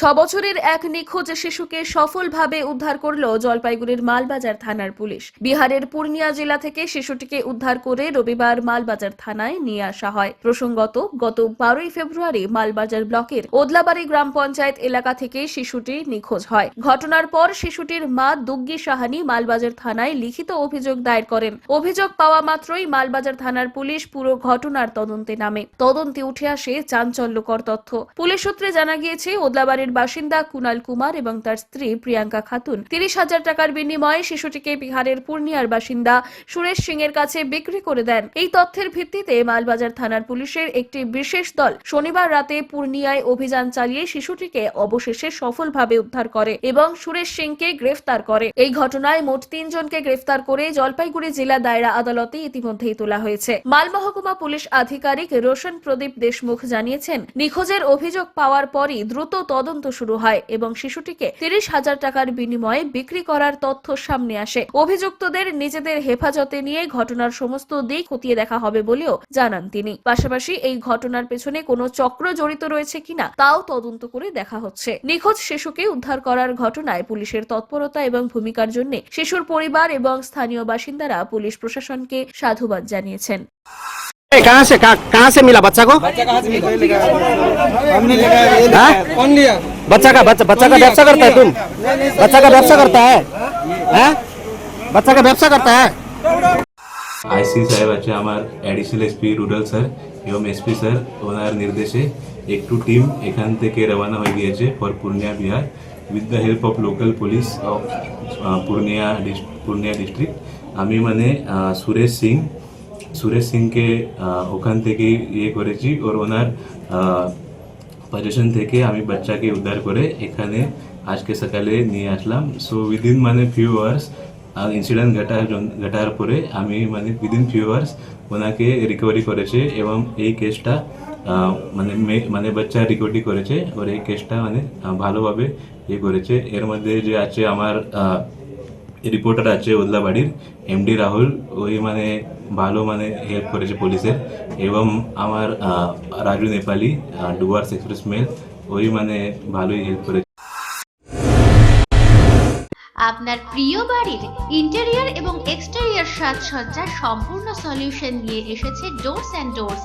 ছ বছরের এক নিখোঁজ শিশুকে সফলভাবে উদ্ধার করল জলপাইগুড়ির মালবাজার থানার পুলিশ। বিহারের পূর্ণিয়া জেলা থেকে শিশুটিকে উদ্ধার করে রবিবার মালবাজার থানায় নিয়ে আসা হয়। প্রসঙ্গত, গত বারোই ফেব্রুয়ারি মালবাজার ব্লকের ওদলাবাড়ি গ্রাম পঞ্চায়েত এলাকা থেকে শিশুটি নিখোঁজ হয়। ঘটনার পর শিশুটির মা দুগ্গি সাহানি মালবাজার থানায় লিখিত অভিযোগ দায়ের করেন। অভিযোগ পাওয়া মাত্রই মালবাজার থানার পুলিশ পুরো ঘটনার তদন্তে নামে। তদন্তে উঠে আসে চাঞ্চল্যকর তথ্য। পুলিশ সূত্রে জানা গিয়েছে, ওদলাবাড়ির বাসিন্দা কুনাল কুমার এবং তার স্ত্রী প্রিয়াঙ্কা খাতুন। তিরিশ হাজার টাকার বিনিময়ে শিশুটিকে বিহারের পূর্ণিয়ার বাসিন্দা সুরেশ সিং এর কাছে বিক্রি করে দেন। এই তথ্যের ভিত্তিতে মালবাজার থানার পুলিশের একটি বিশেষ দল শনিবার রাতে পূর্ণিয়ায় অভিযান চালিয়ে শিশুটিকে অবশেষে সফলভাবে উদ্ধার করে এবং সুরেশ সিংকে গ্রেফতার করে। এই ঘটনায় মোট তিনজনকে গ্রেফতার করে জলপাইগুড়ি জেলা দায়রা আদালতে ইতিমধ্যেই তোলা হয়েছে। মাল মহকুমা পুলিশ আধিকারিক রোশন প্রদীপ দেশমুখ জানিয়েছেন, নিখোঁজের অভিযোগ পাওয়ার পরই দ্রুত তদন্ত শুরু হয় এবং শিশুটিকে তিরিশ হাজার টাকার বিনিময়ে বিক্রি করার তথ্য সামনে আসে। অভিযুক্তদের নিজেদের হেফাজতে নিয়ে ঘটনার সমস্ত দিক খতিয়ে দেখা হবে বলেও জানান তিনি। পাশাপাশি এই ঘটনার পেছনে কোনো চক্র জড়িত রয়েছে কিনা তাও তদন্ত করে দেখা হচ্ছে। নিখোঁজ শিশুকে উদ্ধার করার ঘটনায় পুলিশের তৎপরতা এবং ভূমিকার জন্য শিশুর পরিবার এবং স্থানীয় বাসিন্দারা পুলিশ প্রশাসনকে সাধুবাদ জানিয়েছেন। कहाँ से कहाँ कहाँ से मिला बच्चा को बच्चा कहाँ से मिला हमने लगाया ये हाँ? लगाया। कौन लिया बच्चा का बच्चा बच्चा का व्यवसाय करता है तुम बच्चा का व्यवसाय करता है हैं? बच्चा का व्यवसाय करता है আইসি সাহেব আছে আমার অ্যাডিশনাল এসপি রুরাল স্যার এবং এসপি স্যার ওনার নির্দেশে একটু টিম এখান থেকে রওনা হয়ে গিয়েছে for Purnia Bihar with the help of local police of Purnia dish- Purnia district আমি মানে আহ, সুরেশ সিং সুরেশ সিংকে ওখান থেকে ইয়ে করেছি। ওর ওনার পজিশন থেকে আমি বাচ্চাকে উদ্ধার করে এখানে আজকে সকালে নিয়ে আসলাম। সো উইদিন মানে ফিউ আওয়ার্স ইনসিডেন্ট ঘটার ঘটার পরে আমি মানে উইদিন ফিউ আওয়ার্স ওনাকে রিকভারি করেছে এবং এই কেসটা মানে মানে বাচ্চা রিকভারি করেছে। ওর এই কেসটা মানে ভালোভাবে ইয়ে করেছে। এর মধ্যে যে আছে আমার রিপোর্টার আছে ওদলাবাড়ির এমডি রাহুল, ওই মানে ভালো মানে হেল্প করেছে পুলিশের এবং আমার রাজু নেপালি ডুয়ার্স এক্সপ্রেস মেল ওই মানে ভালোই হেল্প করেছে। আপনার প্রিয় বাড়ির ইন্টেরিয়র এবং এক্সটেরিয়র সাজসজ্জার সম্পূর্ণ সলিউশন নিয়ে এসেছে ডোরস অ্যান্ড ডোরস